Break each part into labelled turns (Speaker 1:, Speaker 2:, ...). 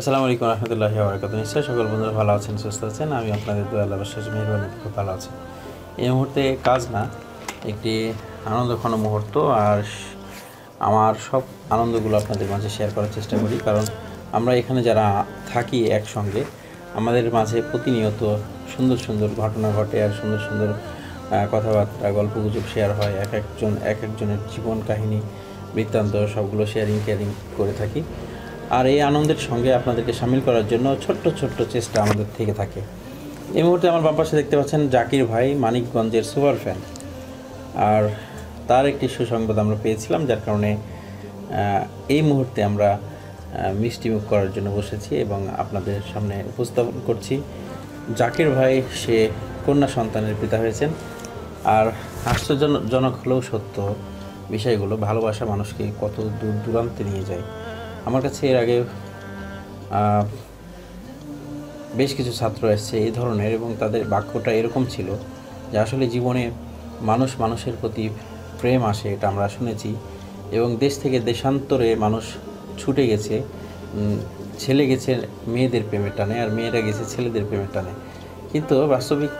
Speaker 1: আসসালামু আলাইকুম রহমতুল্লাহি বরকাত নিশ্চয়ই সকল বন্ধুরা ভালো আছেন, সুস্থ আছেন। আমি আপনাদের দু আল্লাহ শেষ মেহরবানি খুব ভালো আছি। এই মুহূর্তে কাজ না, একটি আনন্দঘন মুহূর্ত আর আমার সব আনন্দগুলো আপনাদের মাঝে শেয়ার করার চেষ্টা করি। কারণ আমরা এখানে যারা থাকি একসঙ্গে, আমাদের মাঝে প্রতিনিয়ত সুন্দর সুন্দর ঘটনা ঘটে আর সুন্দর সুন্দর কথাবার্তা, গল্পগুজব শেয়ার হয়। এক একজন, এক একজনের জীবন কাহিনী, বৃত্তান্ত সবগুলো শেয়ারিং কেয়ারিং করে থাকি। আর এই আনন্দের সঙ্গে আপনাদেরকে সামিল করার জন্য ছোট্ট ছোট্ট চেষ্টা আমাদের থেকে থাকে। এই মুহূর্তে আমার বাম পাশে দেখতে পাচ্ছেন জাকির ভাই মানিকগঞ্জের সুপার ফ্যান। আর তার একটি সুসংবাদ আমরা পেয়েছিলাম যার কারণে এই মুহূর্তে আমরা আহ, মিষ্টি মুখ করার জন্য বসেছি এবং আপনাদের সামনে উপস্থাপন করছি। জাকির ভাই সে কন্যা সন্তানের পিতা হয়েছেন। আর আশ্চর্যজনক হলেও সত্য বিষয়গুলো ভালোবাসা মানুষকে কত দূর দূরান্তে নিয়ে যায়। আমার কাছে এর আগে বেশ কিছু ছাত্র এসছে এই ধরনের এবং তাদের বাক্যটা এরকম ছিল যে আসলে জীবনে মানুষ মানুষের প্রতি প্রেম আসে এটা আমরা শুনেছি এবং দেশ থেকে দেশান্তরে মানুষ ছুটে গেছে ছেলে গেছে মেয়েদের প্রেমের টানে আর মেয়েরা গেছে ছেলেদের প্রেমের টানে। কিন্তু বাস্তবিক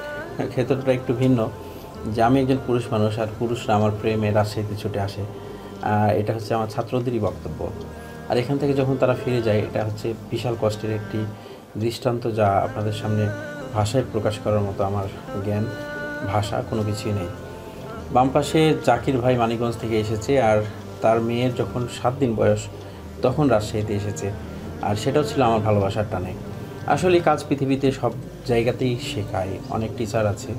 Speaker 1: ক্ষেত্রটা একটু ভিন্ন যে আমি একজন পুরুষ মানুষ আর পুরুষরা আমার প্রেমে রাজশাহীতে ছুটে আসে। এটা হচ্ছে আমার ছাত্রদেরই বক্তব্য। আর এখান থেকে যখন তারা ফিরে যায়, এটা হচ্ছে বিশাল কষ্টের একটি দৃষ্টান্ত যা আপনাদের সামনে ভাষায় প্রকাশ করার মতো আমার জ্ঞান, ভাষা কোনো কিছুই নেই। বাম পাশে জাকির ভাই মানিকগঞ্জ থেকে এসেছে আর তার মেয়ের যখন সাত দিন বয়স, তখন রাজশাহীতে এসেছে। আর সেটাও ছিল আমার ভালোবাসার টানে। আসলে কাজ পৃথিবীতে সব জায়গাতেই শেখায়, অনেক টিচার আছে।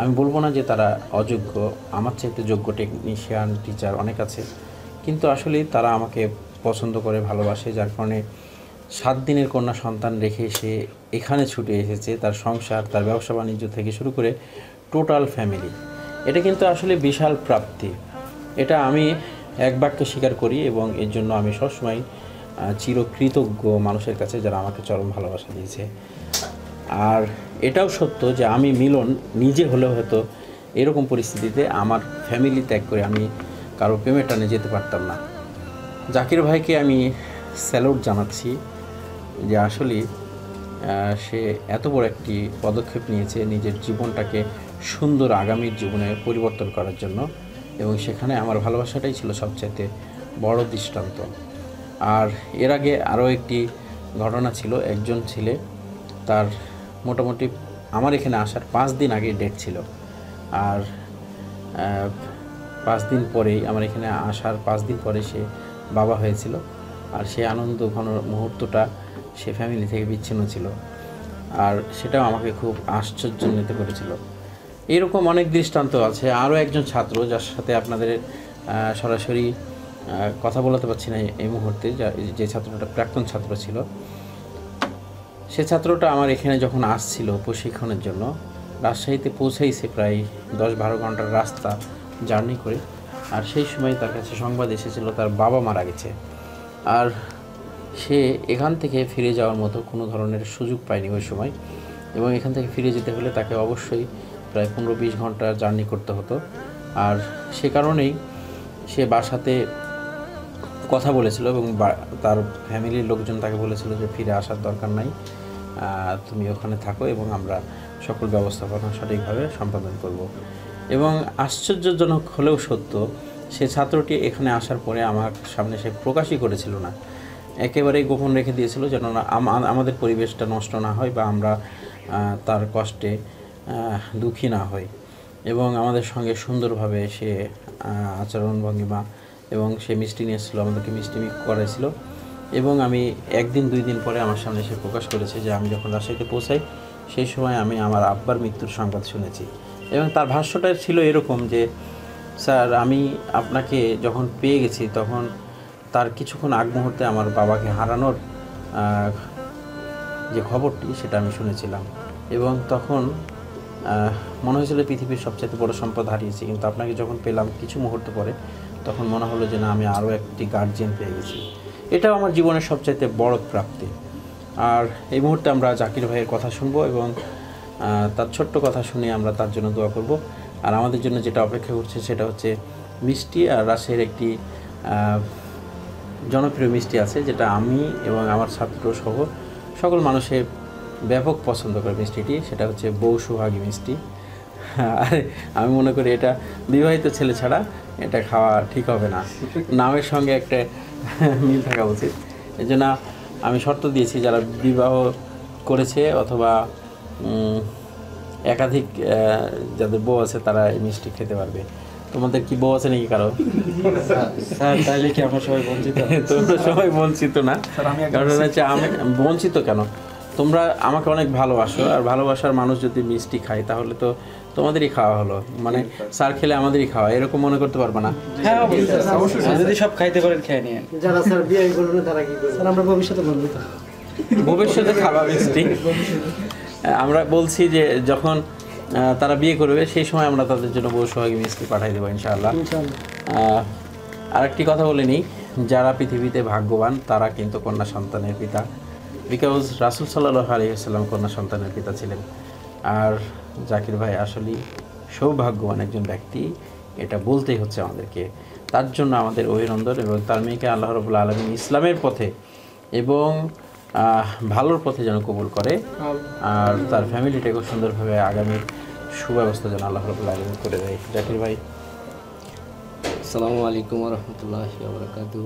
Speaker 1: আমি বলব না যে তারা অযোগ্য, আমার চাইতে যোগ্য টেকনিশিয়ান টিচার অনেক আছে। কিন্তু আসলে তারা আমাকে পছন্দ করে, ভালোবাসে, যার কারণে সাত দিনের কন্যা সন্তান রেখে সে এখানে ছুটে এসেছে তার সংসার, তার ব্যবসা বাণিজ্য থেকে শুরু করে টোটাল ফ্যামিলি। এটা কিন্তু আসলে বিশাল প্রাপ্তি। এটা আমি এক বাক্যে স্বীকার করি এবং এর জন্য আমি সবসময় চিরকৃতজ্ঞ মানুষের কাছে যারা আমাকে চরম ভালোবাসা দিয়েছে। আর এটাও সত্য যে আমি মিলন নিজে হলেও হয়তো এরকম পরিস্থিতিতে আমার ফ্যামিলি ত্যাগ করে আমি কারও প্রেমের টানে যেতে পারতাম না। জাকির ভাইকে আমি স্যালুট জানাচ্ছি যে আসলে সে এত বড় একটি পদক্ষেপ নিয়েছে নিজের জীবনটাকে সুন্দর আগামীর জীবনে পরিবর্তন করার জন্য এবং সেখানে আমার ভালোবাসাটাই ছিল সবচাইতে বড় দৃষ্টান্ত। আর এর আগে আরও একটি ঘটনা ছিল, একজন ছেলে, তার মোটামুটি আমার এখানে আসার পাঁচ দিন আগে ডেট ছিল। আর পাঁচ দিন পরেই, আমার এখানে আসার পাঁচ দিন পরে সে বাবা হয়েছিল আর সেই আনন্দ ঘন মুহূর্তটা সে ফ্যামিলি থেকে বিচ্ছিন্ন ছিল। আর সেটাও আমাকে খুব আশ্চর্যান্বিত করেছিল। এরকম অনেক দৃষ্টান্ত আছে। আরও একজন ছাত্র যার সাথে আপনাদের সরাসরি কথা বলাতে পারছি না এই মুহূর্তে, যা- যে ছাত্রটা প্রাক্তন ছাত্র ছিল। সে ছাত্রটা আমার এখানে যখন আসছিল প্রশিক্ষণের জন্য, রাজশাহীতে পৌঁছাইছে প্রায় দশ বারো ঘণ্টার রাস্তা জার্নি করে আর সেই সময় তার কাছে সংবাদ এসেছিল, তার বাবা মারা গেছে। আর সে এখান থেকে ফিরে যাওয়ার মতো কোনো ধরনের সুযোগ পায়নি ওই সময়। এবং এখান থেকে ফিরে যেতে হলে তাকে অবশ্যই প্রায় পনেরো বিশ ঘণ্টা জার্নি করতে হতো। আর সে কারণেই সে বাসাতে কথা বলেছিল এবং তার ফ্যামিলির লোকজন তাকে বলেছিল যে ফিরে আসার দরকার নাই তুমি ওখানে থাকো এবং আমরা সকল ব্যবস্থাপনা সঠিকভাবে সম্পাদন করব। এবং আশ্চর্যজনক হলেও সত্য, সে ছাত্রটি এখানে আসার পরে আমার সামনে সে প্রকাশই করেছিল না। একেবারেই গোপন রেখে দিয়েছিল যেন আমাদের পরিবেশটা নষ্ট না হয় বা আমরা তার কষ্টে দুঃখী না হই। এবং আমাদের সঙ্গে সুন্দরভাবে সে আচরণ ভঙ্গিমা এবং সে মিষ্টি নিয়ে এসেছিল আমাদেরকে মিষ্টি করেছিল এবং আমি একদিন, দুই দিন পরে আমার সামনে সে প্রকাশ করেছে যে আমি যখন রাজশাহীতে পৌঁছাই, সেই সময় আমি আমার আব্বার মৃত্যুর সংবাদ শুনেছি। এবং তার ভাষ্যটা ছিল এরকম যে, স্যার, আমি আপনাকে যখন পেয়ে গেছি, তখন তার কিছুক্ষণ আগ মুহূর্তে আমার বাবাকে হারানোর যে খবরটি, সেটা আমি শুনেছিলাম। এবং তখন মনে হয়েছিল পৃথিবীর সবচেয়ে বড় সম্পদ হারিয়েছি, কিন্তু আপনাকে যখন পেলাম কিছু মুহূর্ত পরে, তখন মনে হলো যে, না, আমি আরও একটি গার্জিয়ান পেয়ে গেছি। এটাও আমার জীবনের সবচাইতে বড় প্রাপ্তি। আর এই মুহূর্তে আমরা জাকির ভাইয়ের কথা শুনব এবং তার ছোট্ট কথা শুনে আমরা তার জন্য দোয়া করব। আর আমাদের জন্য যেটা অপেক্ষা করছে সেটা হচ্ছে মিষ্টি আর রাশের একটি জনপ্রিয় মিষ্টি আছে, যেটা আমি এবং আমার ছাত্র সহ সকল মানুষের ব্যাপক পছন্দ করে মিষ্টিটি, সেটা হচ্ছে বউ সুহাগী মিষ্টি। আর আমি মনে করি এটা বিবাহিত ছেলে ছাড়া এটা খাওয়া ঠিক হবে না। নামের সঙ্গে একটা মিল থাকা উচিত। এই আমি শর্ত দিয়েছি, যারা বিবাহ করেছে অথবা একাধিক যাদের বউ আছে তারা এই মিষ্টি খেতে পারবে। তোমাদের কি বউ আছে নাকি কারও?
Speaker 2: স্যার তাহলে কি আমরা সবাই বঞ্চিত?
Speaker 1: তোমরা সবাই বঞ্চিত না।
Speaker 2: স্যার, আমি একজন
Speaker 1: কারণ হচ্ছে আমি বঞ্চিত কেন? তোমরা আমাকে অনেক ভালোবাসো আর ভালোবাসার মানুষ যদি মিষ্টি খায় তাহলে তো তোমাদেরই খাওয়া হলো। মানে স্যার খেলে আমাদেরই খাওয়া এরকম মনে করতে পারবে না।
Speaker 2: হ্যাঁ অবশ্যই। যদি সব খাইতে পারেন খেয়ে নিয়ে
Speaker 3: যারা স্যার বিয়ে করবে তারা কি করবে? স্যার আমরা ভবিষ্যতে বলব
Speaker 1: ভবিষ্যতে খাওয়া মিষ্টি। আমরা বলছি যে যখন তারা বিয়ে করবে সেই সময় আমরা তাদের জন্য বউ সোহাগী মিষ্টি পাঠাই দেবো ইনশাআল্লাহ। আরেকটি কথা বলে নিই যারা পৃথিবীতে ভাগ্যবান তারা কিন্তু কন্যা সন্তানের পিতা। বিকজ রাসুল সাল্লাহ আলিয়াল্লাম কন্যা সন্তানের পিতা ছিলেন। আর জাকির ভাই আসলেই সৌভাগ্যবান একজন ব্যক্তি এটা বলতেই হচ্ছে আমাদেরকে। তার জন্য আমাদের অভিনন্দন এবং তার মেয়েকে আল্লাহ রবুল্লা আলমিন ইসলামের পথে এবং ভালোর পথে যেন কবুল করে। আর তার ফ্যামিলিটাকে সুন্দরভাবে আগামী সুব্যবস্থা যেন আল্লাহ রবুল্লা আলমিন করে দেয়। জাকির ভাই।
Speaker 4: আসসালামু আলাইকুম রহমতুল্লাহ বরকাতু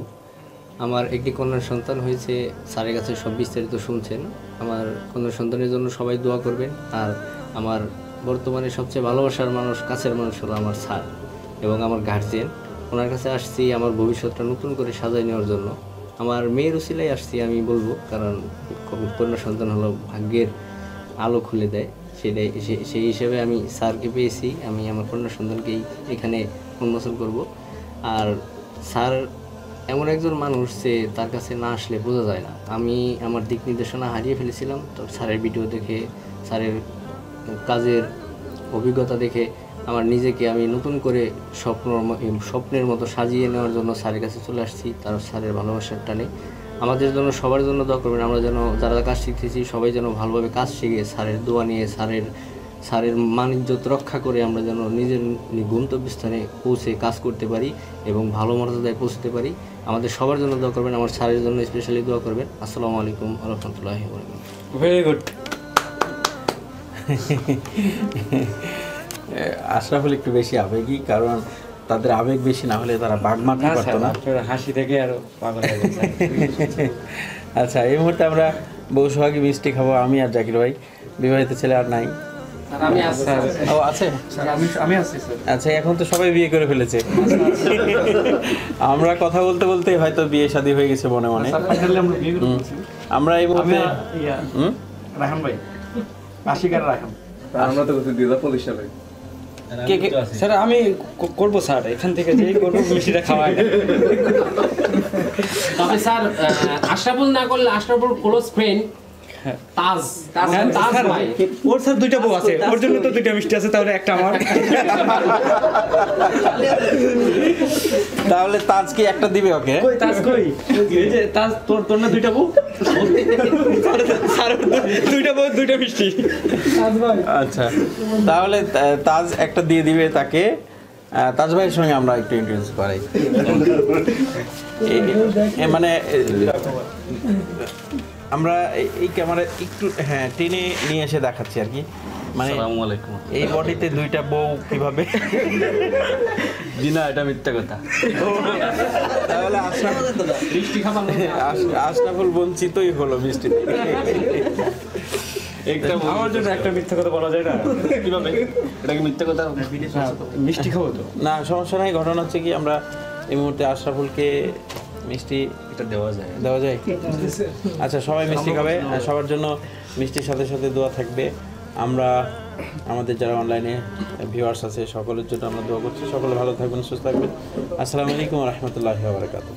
Speaker 4: আমার একটি কন্যা সন্তান হয়েছে স্যারের কাছে সব বিস্তারিত শুনছেন। আমার কন্যা সন্তানের জন্য সবাই দোয়া করবেন। আর আমার বর্তমানে সবচেয়ে ভালোবাসার মানুষ কাছের মানুষ হলো আমার স্যার এবং আমার গার্জেন ওনার কাছে আসছি আমার ভবিষ্যৎটা নতুন করে সাজাই নেওয়ার জন্য। আমার মেয়ের উসিলাই আসছি, আমি বলব, কারণ কন্যা সন্তান হলো ভাগ্যের আলো খুলে দেয়। সেটাই সেই হিসেবে আমি স্যারকে পেয়েছি, আমি আমার কন্যা সন্তানকেই এখানে উন্মোচন করব। আর স্যার এমন একজন মানুষ যে তার কাছে না আসলে বোঝা যায় না। আমি আমার দিক নির্দেশনা হারিয়ে ফেলেছিলাম, তো স্যারের ভিডিও দেখে, স্যারের কাজের অভিজ্ঞতা দেখে আমার নিজেকে আমি নতুন করে স্বপ্ন স্বপ্নের মতো সাজিয়ে নেওয়ার জন্য স্যারের কাছে চলে আসছি তার স্যারের ভালোবাসার টানে। আমাদের জন্য সবার জন্য দোয়া করবেন। আমরা যেন যারা কাজ শিখতেছি সবাই যেন ভালোভাবে কাজ শিখে স্যারের দোয়া নিয়ে স্যারের স্যারের মানিজ্যত রক্ষা করে আমরা যেন নিজের গন্তব্যস্থানে পৌঁছে কাজ করতে পারি এবং ভালো মর্যাদায় পৌঁছতে পারি। আমাদের সবার জন্য দোয়া করবেন। আমার স্যারের জন্য স্পেশালি দোয়া করবেন। আসসালামু আলাইকুম রহমতুল্লাহ
Speaker 2: ভেরি গুড
Speaker 1: আশরাফুল একটু বেশি আবেগী কারণ তাদের আবেগ বেশি না হলে তারা বাঘ মারতে
Speaker 2: না
Speaker 1: পারতো না।
Speaker 2: হাসি থেকে আরও পাগল
Speaker 1: আচ্ছা এই মুহূর্তে আমরা বউ সোহাগী মিষ্টি খাব আমি আর জাকির ভাই। বিবাহিত ছেলে আর নাই।
Speaker 3: আমি আসছি
Speaker 2: স্যার।
Speaker 1: ও আছে?
Speaker 2: স্যার আমি আমি আসছি স্যার।
Speaker 1: আচ্ছা এখন তো সবাই বিয়ে করে ফেলেছে। আমরা কথা বলতে বলতে হয়তো বিয়ে শাদী হয়ে গেছে মনে মনে।
Speaker 2: আমরা। ফেলছি।
Speaker 1: আমরা এই মুহূর্তে
Speaker 2: রাহান ভাই। আশিকার রাহান
Speaker 5: আমরা তো করছি দুই
Speaker 2: স্যার আমি করব স্যার। এখান থেকে যেই করব মিষ্টিটা খাওয়াই
Speaker 3: তবে স্যার আহ, আশরাফুল না করলে আশরাফুল ক্লোজ ফ্রেন্ড তাজ তাজ
Speaker 2: হ্যাঁ,
Speaker 3: তাজ
Speaker 2: স্যার,
Speaker 3: ভাই।
Speaker 2: ওর স্যার দুইটা বউ আছে। ওর জন্য তো দুইটা মিষ্টি আছে তাহলে একটা আমার।
Speaker 1: তাহলে তাজ কি একটা দিবে ওকে?
Speaker 2: কই তাজ কই? এই যে তাজ তোর তোর না দুইটা বউ? স্যার- স্যার দুইটা বউ দুইটা মিষ্টি।
Speaker 1: আচ্ছা তাহলে তাজ একটা দিয়ে দিবে তাকে। তাজ ভাইয়ের সঙ্গে আমরা একটু ইন্ট্রোডিউস করাই। এ মানে আমরা এই- এই ক্যামেরা একটু হ্যাঁ টেনে নিয়ে এসে দেখাচ্ছি আর কি। মানে এই বডিতে দুইটা বউ কীভাবে?
Speaker 5: জি না এটা মিথ্যা কথা।
Speaker 1: তাহলে আশরাফ আশ- আশরাফুল বঞ্চিতই হলো মিষ্টি। থেকে।
Speaker 5: একটা
Speaker 2: আমার জন্য একটা মিথ্যা কথা বলা যায় না।
Speaker 5: কীভাবে? এটা কি মিথ্যা কথা?
Speaker 2: মিষ্টি খাব তো।
Speaker 1: না সমস্যা নাই। ঘটনা হচ্ছে কি আমরা এই মুহূর্তে আশরাফুলকে মিষ্টি
Speaker 5: এটা দেওয়া যায়।
Speaker 1: দেওয়া যায়? আচ্ছা সবাই মিষ্টি খাবে। সবার জন্য মিষ্টির সাথে সাথে দোয়া থাকবে। আমরা আমাদের যারা অনলাইনে ভিউয়ার্স আছে সকলের জন্য আমরা দোয়া করছি। সকলে ভালো থাকবেন সুস্থ থাকবেন। আসসালামু আলাইকুম রহমতুল্লাহ বারকাতুহ।